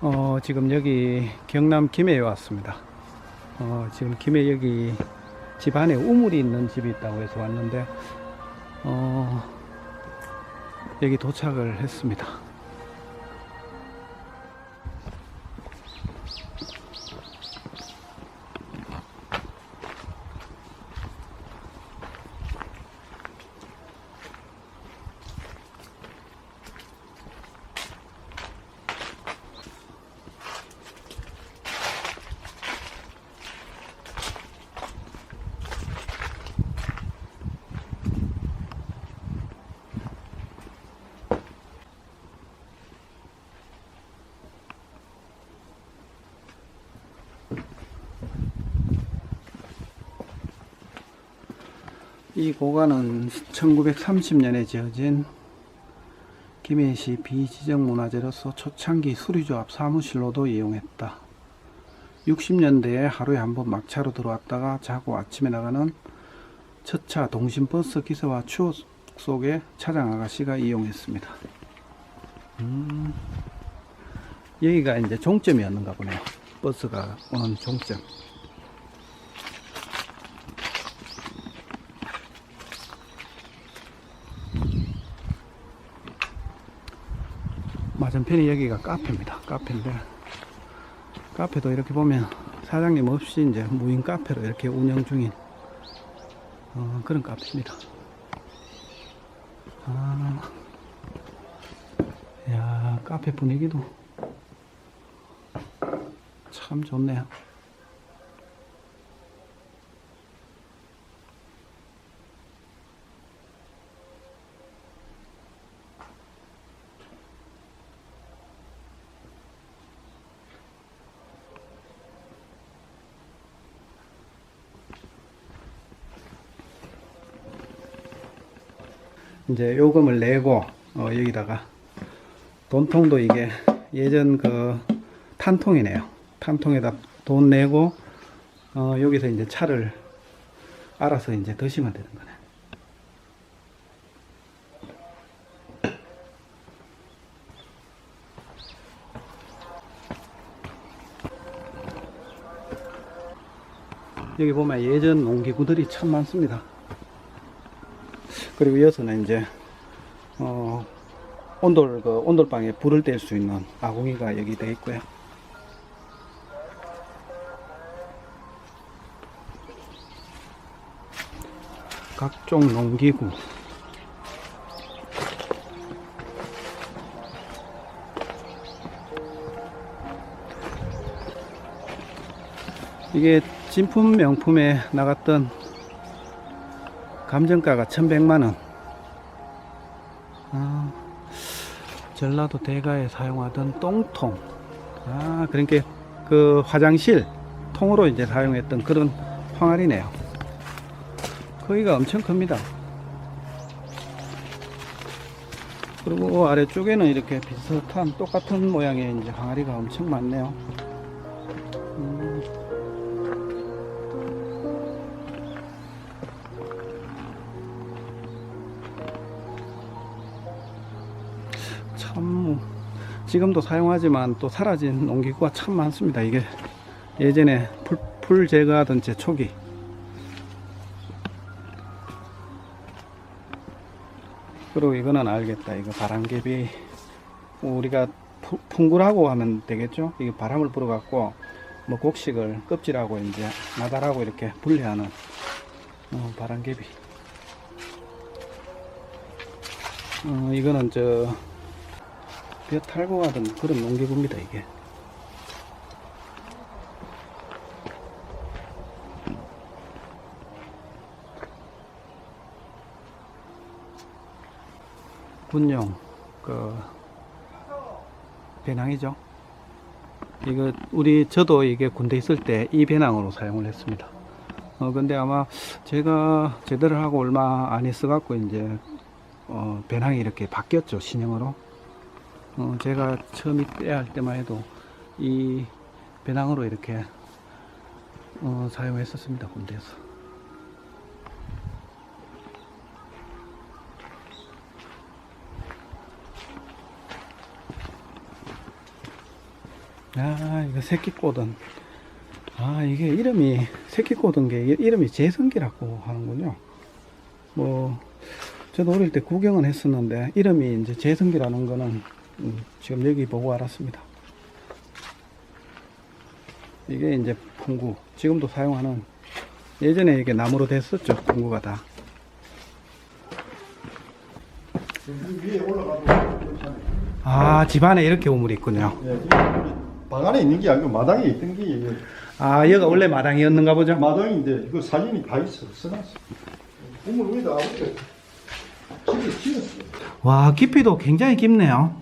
어, 지금 여기 경남 김해에 왔습니다. 어, 지금 김해 여기 집 안에 우물이 있는 집이 있다고 해서 왔는데, 어, 여기 도착을 했습니다. 이 고관은 1930년에 지어진 김해시 비지정 문화재로서 초창기 수리조합 사무실로도 이용했다. 60년대에 하루에 한 번 막차로 들어왔다가 자고 아침에 나가는 첫차 동심버스 기사와 추억 속에 차장 아가씨가 이용했습니다. 음, 여기가 이제 종점이었는가 보네요. 버스가 오는 종점. 맞은편이 여기가 카페입니다. 카페인데 카페도 이렇게 보면 사장님 없이 이제 무인 카페로 이렇게 운영 중인 어, 그런 카페입니다. 아, 야 카페 분위기도 참 좋네요. 이제 요금을 내고 어, 여기다가 돈통도 이게 예전 그 탄통이네요. 탄통에다 돈 내고 어, 여기서 이제 차를 알아서 이제 드시면 되는 거네. 여기 보면 예전 농기구들이 참 많습니다. 그리고 이어서는 이제 어 온돌 그 온돌방에 불을 뗄 수 있는 아궁이가 여기 되어 있고요. 각종 농기구 이게 진품 명품에 나갔던 감정가가 1100만원. 아, 전라도 대가에 사용하던 똥통. 아, 그러니까 그 화장실 통으로 이제 사용했던 그런 황아리네요. 크기가 엄청 큽니다. 그리고 아래쪽에는 이렇게 비슷한 똑같은 모양의 이제 항아리가 엄청 많네요. 음. 지금도 사용하지만 또 사라진 농기구가 참 많습니다. 이게 예전에 풀, 풀 제거하던 제 초기 그리고 이거는 알겠다. 이거 바람개비 우리가 푸- 풍굴하고 하면 되겠죠. 이게 바람을 불어갖고 뭐 곡식을 껍질하고 이제 나달하고 이렇게 분리하는 어, 바람개비. 어, 이거는 저 벼 탈고 가던 그런 농기구입니다 이게. 군용 그 배낭이죠? 이거 우리 저도 이게 군대 있을 때 이 배낭으로 사용을 했습니다. 어 근데 아마 제가 제대로 하고 얼마 안 있어 갖고 이제 어 배낭이 이렇게 바뀌었죠 신형으로 어, 제가 처음 입대할 때만 해도 이 배낭으로 이렇게 어, 사용했었습니다 군대에서 아, 이거 새끼꽃은. 아, 이게 이름이, 새끼꽃은 게 이름이 재성기라고 하는군요. 뭐, 저도 어릴 때 구경은 했었는데, 이름이 이제 재성기라는 거는 음, 지금 여기 보고 알았습니다. 이게 이제 풍구. 지금도 사용하는, 예전에 이게 나무로 됐었죠. 풍구가 다. 아, 집 안에 이렇게 우물이 있군요. 예, 방 안에 있는 게 아니고 마당에 있던 게 이게 아, 여기가 원래 마당이었는가 보죠? 마당인데 이거 사진이 다 있어 써놨어. 우물 위에다 아버지가 집을 지었어. 와, 깊이도 굉장히 깊네요.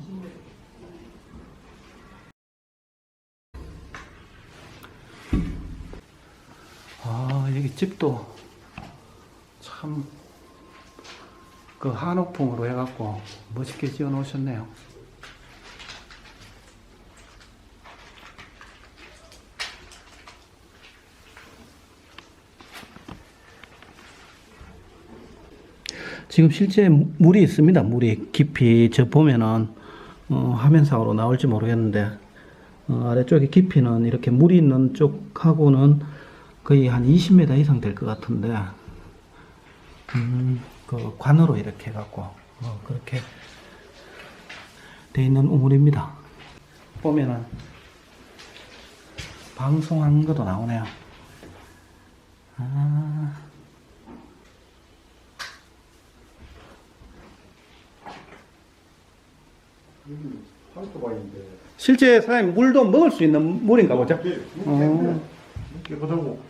집도 참, 그 한옥풍으로 해갖고 멋있게 지어 놓으셨네요. 지금 실제 물이 있습니다. 물이 깊이 저 보면은 어, 화면상으로 나올지 모르겠는데 어, 아래쪽에 깊이는 이렇게 물이 있는 쪽하고는 거의 한 20m 이상 될 것 같은데 음, 그 관으로 이렇게 해갖고 어, 그렇게 돼 있는 우물입니다. 보면은 방송한 것도 나오네요. 아. 실제 사장님 물도 먹을 수 있는 물인가 보죠? 어. 깨끗하고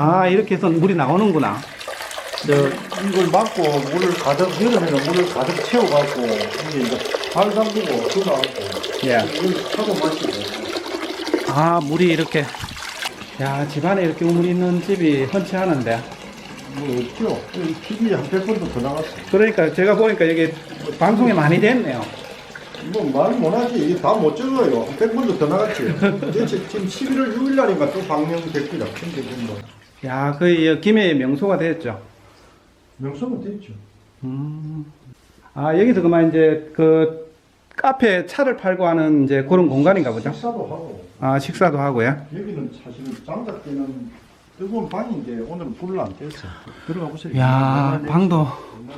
아 이렇게 해서 물이 나오는구나. 저 이걸 막고 물을 가득 여름에는 물을 가득 채워갖고 이게 이제 발 담그고 들어가고 예. 이걸 타고 마시고 아 물이 이렇게 야 집안에 이렇게 우물이 있는 집이 흔치 않은데 뭐 없죠. TV에 한 100번도 더 나갔어. 그러니까 제가 보니까 여기 방송이 많이 됐네요. 뭐말 못하지 다못 적어요. 한 100번도 더 나갔지. 이제 지- 지금 11월 6일 날인가 또 방영 됐구나. 근데 지금 뭐 야 거의 김해의 명소가 됐죠. 명성은 됐죠. 음. 아 여기서 그만 이제 그 카페 차를 팔고 하는 이제 그런 공간인가 보죠. 식사도 하고 아 식사도 하고요. 여기는 사실은 장작 때는 뜨거운 방인데 오늘은 불을 안 뗐어. 들어가 보세요. 야 옛날 방도 옛날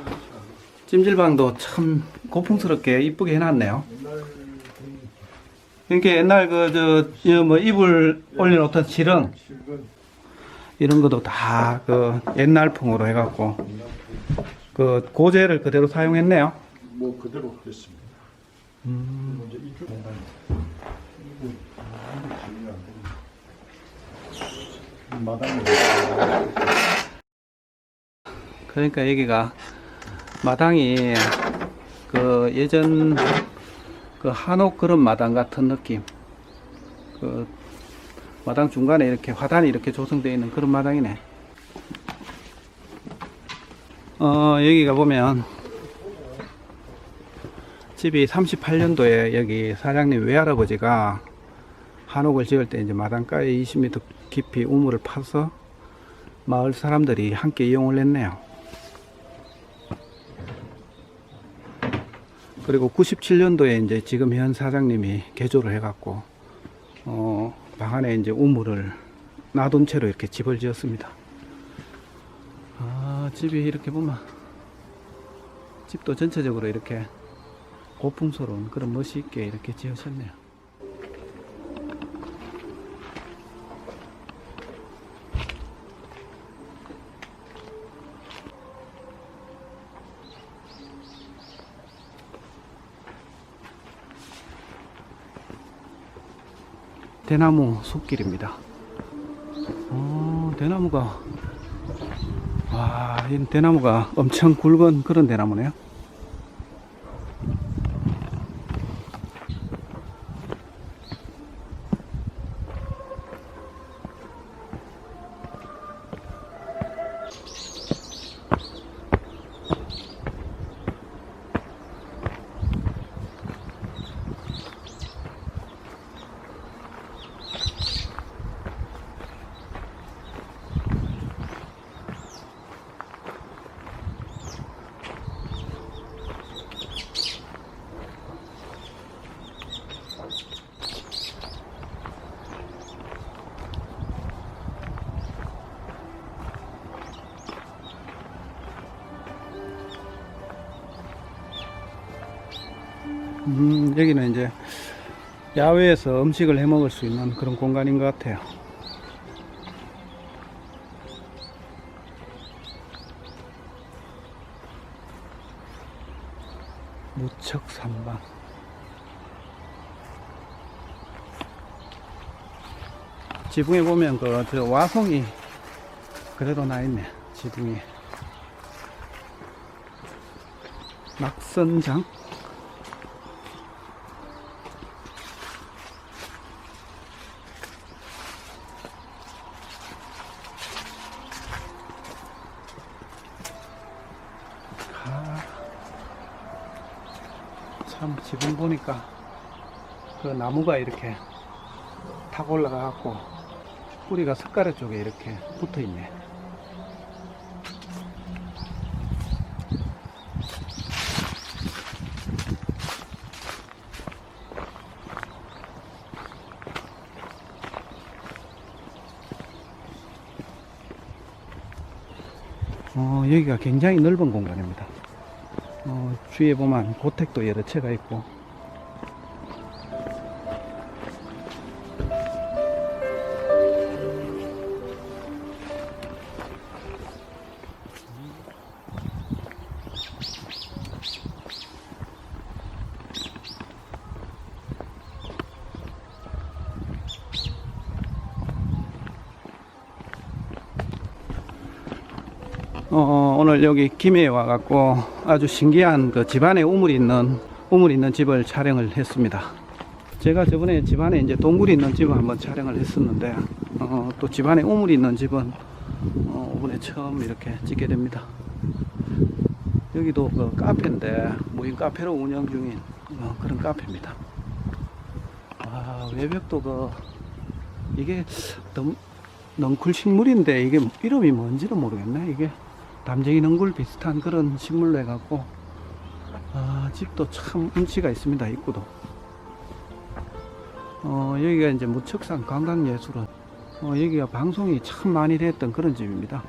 찜질방도 참 고풍스럽게 이쁘게 해놨네요. 옛날 이렇게 옛날 그 저 뭐 이불 올려놓던 실은 이런 것도 다 그 옛날 풍으로 해갖고 그 고재를 그대로 사용했네요. 뭐 그대로 했습니다. 음. 이제 이쪽 공간 그러니까 여기가 마당이 그 예전 그 한옥 그런 마당 같은 느낌. 그 마당 중간에 이렇게 화단이 이렇게 조성되어 있는 그런 마당이네. 어, 여기가 보면 집이 38년도에 여기 사장님 외할아버지가 한옥을 지을 때 이제 마당가에 20m 깊이 우물을 파서 마을 사람들이 함께 이용을 했네요. 그리고 97년도에 이제 지금 현 사장님이 개조를 해갖고 어, 방 안에 이제 우물을 놔둔 채로 이렇게 집을 지었습니다. 아, 집이 이렇게 보면 집도 전체적으로 이렇게 고풍스러운 그런 멋이 있게 이렇게 지으셨네요. 대나무 숲길입니다. 어, 대나무가 와, 이 대나무가 엄청 굵은 그런 대나무네요. 음, 여기는 이제 야외에서 음식을 해 먹을 수 있는 그런 공간인 것 같아요. 무척 산방. 지붕에 보면 그저 와송이 그래도 나 있네. 지붕에. 낙선장. 참 지금 보니까 그 나무가 이렇게 탁 올라가 갖고 뿌리가 석가래 쪽에 이렇게 붙어 있네. 어, 여기가 굉장히 넓은 공간입니다. 어, 주위에 보면 고택도 여러 채가 있고 오늘 여기 김해에 와갖고 아주 신기한 그 집안에 우물이 있는 우물이 있는 집을 촬영을 했습니다. 제가 저번에 집안에 이제 동굴이 있는 집을 한번 촬영을 했었는데 어, 또 집안에 우물이 있는 집은 어, 이번에 처음 이렇게 찍게 됩니다. 여기도 그 카페인데 무인 카페로 운영 중인 어, 그런 카페입니다. 아, 외벽도 그 이게 덩, 넝쿨 식물인데 이게 이름이 뭔지는 모르겠네. 이게 담쟁이 넝굴 비슷한 그런 식물로 해갖고 아, 집도 참 운치가 있습니다. 입구도. 어, 여기가 이제 무척산 관광예술원. 어, 여기가 방송이 참 많이 됐던 그런 집입니다.